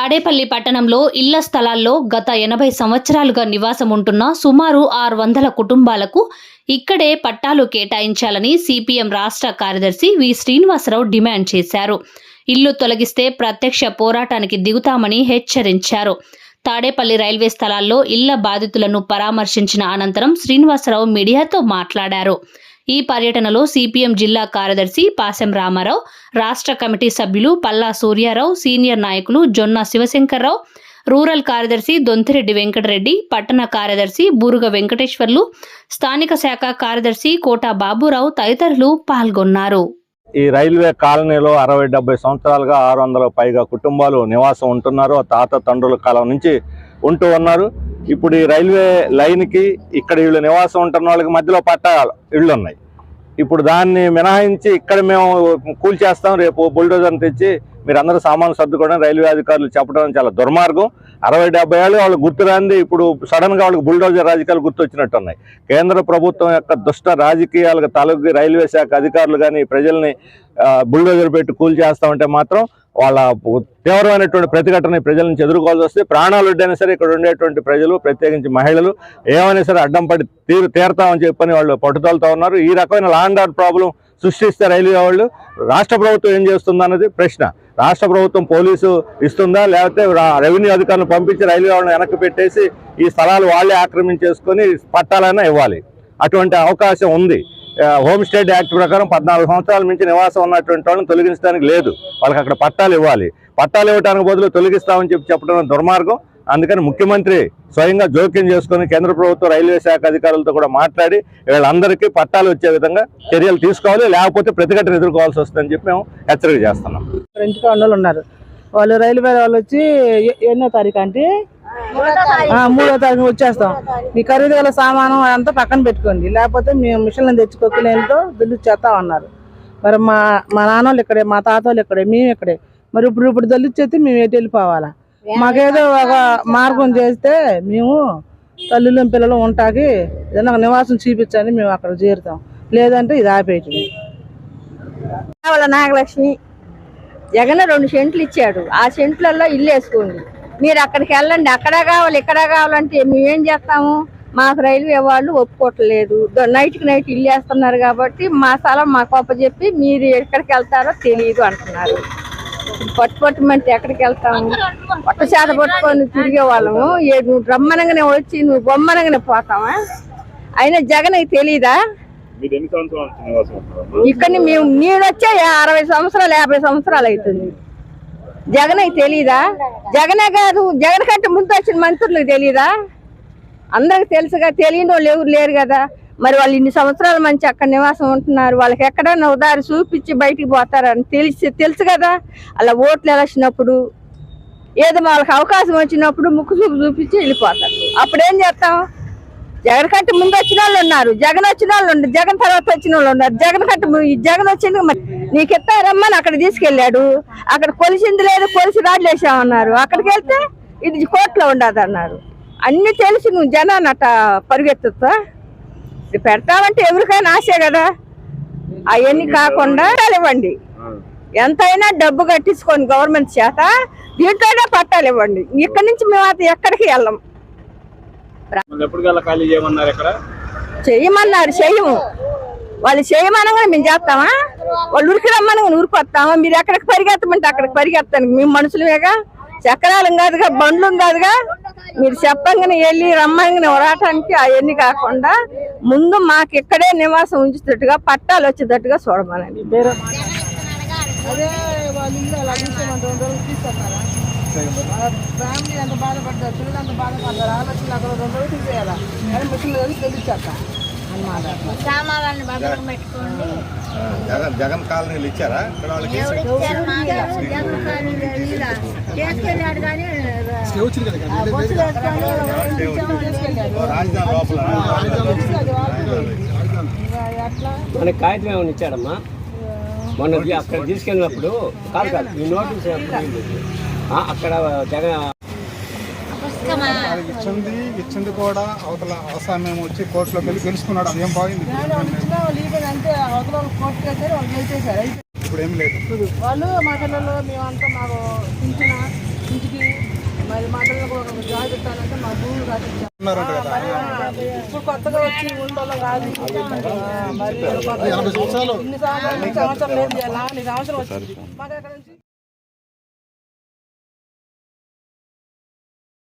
తాడేపల్లి పట్టణంలో ఇళ్ళ స్థలాల్లో గత ఎనభై సంవత్సరాలుగా నివాసం ఉంటున్న సుమారు ఆరు వందల కుటుంబాలకు ఇక్కడే పట్టాలు కేటాయించాలని సిపిఎం రాష్ట్ర కార్యదర్శి వి శ్రీనివాసరావు డిమాండ్ చేశారు. ఇల్లు తొలగిస్తే ప్రత్యక్ష పోరాటానికి దిగుతామని హెచ్చరించారు. తాడేపల్లి రైల్వే స్థలాల్లో ఇళ్ళ బాధితులను పరామర్శించిన అనంతరం శ్రీనివాసరావు మీడియాతో మాట్లాడారు. ఈ పర్యటనలో సిపిఎం జిల్లా కార్యదర్శి పాసెం రామారావు రాష్ట్ర కమిటీ సభ్యులు పల్లా సూర్యారావు సీనియర్ నాయకులు జొన్న శివశంకర్రావు రూరల్ కార్యదర్శి దొంతిరెడ్డి వెంకటరెడ్డి పట్టణ కార్యదర్శి బూరుగ వెంకటేశ్వర్లు స్థానిక శాఖ కార్యదర్శి కోట బాబురావు తదితరులు పాల్గొన్నారు. ఈ రైల్వే కాలనీలో అరవై డెబ్బై సంవత్సరాలుగా ఆరు వందల పైగా కుటుంబాలు నివాసం ఉంటున్నారు. ఆ తాత తండ్రుల కాలం నుంచి ఉంటూ ఉన్నారు. ఇప్పుడు ఈ రైల్వే లైన్కి ఇక్కడ వీళ్ళు నివాసం ఉంటున్న వాళ్ళకి మధ్యలో పట్టా ఇళ్ళు ఉన్నాయి ఇప్పుడు దాన్ని మినహాయించి ఇక్కడ మేము కూల్చేస్తాం రేపు బుల్డోజర్ని తెచ్చి మీరు అందరూ సామాన్లు సర్దుకోవడం రైల్వే అధికారులు చెప్పడం చాలా దుర్మార్గం. అరవై డెబ్బై ఏళ్ళు వాళ్ళు గుర్తురాంది. ఇప్పుడు సడన్గా వాళ్ళకి బుల్డోజర్ రాజకీయాలు గుర్తొచ్చినట్టు ఉన్నాయి కేంద్ర ప్రభుత్వం యొక్క దుష్ట రాజకీయాలకు తలకి రైల్వే శాఖ అధికారులు కానీ ప్రజల్ని బుల్డోజర్ పెట్టి కూల్ చేస్తామంటే మాత్రం వాళ్ళ తీవ్రమైనటువంటి ప్రతిఘటన ప్రజలను ప్రజల నుంచి ఎదుర్కోవాల్సి వస్తే ప్రాణాలు వడ్డైనా సరే ఇక్కడ ఉండేటువంటి ప్రజలు ప్రత్యేకించి మహిళలు ఏమైనా సరే అడ్డం పడి తీరు తీరతామని చెప్పని వాళ్ళు పట్టుదలతో ఉన్నారు. ఈ రకమైన లాండ్ ఆర్డర్ ప్రాబ్లం సృష్టిస్తే రైల్వే వాళ్ళు రాష్ట్ర ప్రభుత్వం ఏం చేస్తుందన్నది ప్రశ్న. రాష్ట్ర ప్రభుత్వం పోలీసు ఇస్తుందా? లేకపోతే రెవెన్యూ అధికారులు పంపించి రైల్వే వాళ్ళని వెనక్కి పెట్టేసి ఈ స్థలాలు వాళ్ళే ఆక్రమించేసుకొని పట్టాలైనా ఇవ్వాలి. అటువంటి అవకాశం ఉంది. హోమ్ స్టేట్ యాక్ట్ ప్రకారం పద్నాలుగు సంవత్సరాల నుంచి నివాసం ఉన్నటువంటి వాళ్ళని తొలగించడానికి లేదు. వాళ్ళకి అక్కడ పట్టాలు ఇవ్వాలి. పట్టాలు ఇవ్వడానికి బదులు తొలగిస్తామని చెప్పి చెప్పడం దుర్మార్గం. అందుకని ముఖ్యమంత్రి స్వయంగా జోక్యం చేసుకుని కేంద్ర ప్రభుత్వ రైల్వే శాఖ అధికారులతో కూడా మాట్లాడి వీళ్ళందరికీ పట్టాలు వచ్చే విధంగా చర్యలు తీసుకోవాలి లేకపోతే ప్రతిఘటన ఎదుర్కోవాల్సి వస్తుందని చెప్పి మేము హెచ్చరిక చేస్తున్నాం. ఫ్రెంచ్ వాళ్ళు ఉన్నారు. వాళ్ళు రైల్వే వాళ్ళు వచ్చి ఎన్నో తారీఖు అంటే? మూడో తారీఖు వచ్చేస్తాం. మీ ఖరీదు గల సామాను అంతా పక్కన పెట్టుకోండి. లేకపోతే మేము మిషన్లను తెచ్చుకోకలేంతో బిల్లు చేస్తా ఉన్నారు. మరి మా మా నాన్న ఇక్కడే మా తాతోళ్ళు ఇక్కడే మేము ఇక్కడే. మరి ఇప్పుడు ఇప్పుడు దళిచేస్తే మేము ఎటు వెళ్ళిపోవాలా? మాకేదో ఒక మార్గం చేస్తే మేము తల్లులు పిల్లలు ఉంటాకి ఏదైనా నివాసం చూపించండి మేము అక్కడ చేరుతాం. లేదంటే ఇది ఆపేయటం వాళ్ళ నాగలక్ష్మి? జగన్ రెండు సెంట్లు ఇచ్చాడు. ఆ సెంట్లలో ఇల్లు వేసుకోండి. మీరు అక్కడికి వెళ్ళండి. అక్కడ కావాలి ఇక్కడ కావాలంటే మేమేం చేస్తాము? మాకు రైల్వే వాళ్ళు ఒప్పుకోవట్లేదు. నైట్కి నైట్ ఇల్లు వేస్తున్నారు కాబట్టి మా స్థలం మాకు అప్పచెప్పి మీరు ఎక్కడికి వెళ్తారో తెలియదు అంటున్నారు. పట్టు పట్టుమంటే ఎక్కడికి వెళ్తాము? పట్టు చేత పట్టుకొని తిరిగే వాళ్ళము. ఏ నువ్వు రమ్మనగానే వచ్చి నువ్వు బొమ్మనగానే పోతావా? అయినా జగన్ తెలీదా? ఇక్కడ మేము నేను వచ్చే అరవై సంవత్సరాలు యాభై సంవత్సరాలు అవుతుంది. జగన్ తెలీదా? జగనే కాదు జగన్ కంటే ముందు వచ్చిన మంత్రులకు తెలీదా? అందరికి తెలుసుగా తెలియని వాళ్ళు ఎవరు లేరు కదా. మరి వాళ్ళు ఇన్ని సంవత్సరాల మంచి అక్కడ నివాసం ఉంటున్నారు. వాళ్ళకి ఎక్కడైనా ఉదారి చూపించి బయటికి పోతారని తెలిసి తెలుసు కదా. అలా ఓట్లు ఎలసినప్పుడు ఏదో వాళ్ళకి అవకాశం వచ్చినప్పుడు ముక్కు చూపు చూపించి వెళ్ళిపోతారు. అప్పుడేం చేస్తాం? జగన్ కంటే ముందు వచ్చిన వాళ్ళు ఉన్నారు. జగన్ వచ్చిన వాళ్ళు ఉన్నారు జగన్ తర్వాత వచ్చిన వాళ్ళు ఉన్నారు. జగన్ కంటే ఈ జగన్ వచ్చింది మరి నీకు ఎత్తారమ్మని అక్కడ తీసుకెళ్ళాడు. అక్కడ కొలిసింది లేదు కొలిసి రాడ్లేసామన్నారు అక్కడికి వెళ్తే ఇది కోర్టులో ఉండదు అన్నారు. అన్ని తెలిసి నువ్వు జనాన్ని అట్ట పరిగెత్తుతా పెడతామంటే ఎవరికైనా ఆశే కదా? అవన్నీ కాకుండా ఇవ్వండి. ఎంతైనా డబ్బు కట్టించుకొని గవర్నమెంట్ చేత. దీంట్లోనే పట్టాలు ఇవ్వండి. ఇక్కడి నుంచి మేము అది ఎక్కడికి వెళ్ళం. చేయమన్నారు చెయ్యము వాళ్ళు చేయమనగానే మేము చేస్తామా? వాళ్ళు ఉరికి రమ్మనగా ఊరికొస్తామా? మీరు ఎక్కడికి పరిగెత్తమంటే అక్కడికి పరిగెత్తాను మేము మనుషులమేగా. చక్రాలం కాదుగా బండ్లు కాదుగా. మీరు చెప్పంగానే వెళ్ళి రమ్మంగానే వరాటానికి అవన్నీ కాకుండా ముందు మాకు ఇక్కడే నివాసం ఉంచేటట్టుగా పట్టాలు వచ్చేటట్టుగా చూడమనండి. ఫ్యామిలీ పిల్లలు అక్కడ రెండు రోజులు కానీ జగన్ కాలనీలు ఇచ్చారా? ఇక్కడ వాళ్ళకి చేసుకెళ్ళాడు కానీ మనకి కాగితం ఏమైనా ఇచ్చాడమ్మా? మొన్న అక్కడ తీసుకెళ్ళినప్పుడు కాదు కాదు ఈ నోటీస్ అక్కడ జగన్ ఇచ్చింది ఇచ్చింది కూడా అవతల అసామ్యం వచ్చి కోర్టులోకి వెళ్ళి గెలుచుకున్నాడు. అదేం బాగుంది? ఇప్పుడు ఏం లేదు. వాళ్ళు మా పిల్లలు మేమంతా మాకు ఇంచిన ఇంటికి మరి మా పిల్లలకు ఒక మా భూమి కాదు. ఇప్పుడు కొత్తగా వచ్చి ఉండడం కాదు. మరి సంవత్సరాలు. సంవత్సరాలు లేదు. సంవత్సరం వచ్చింది. మాకు అక్కడ నుంచి?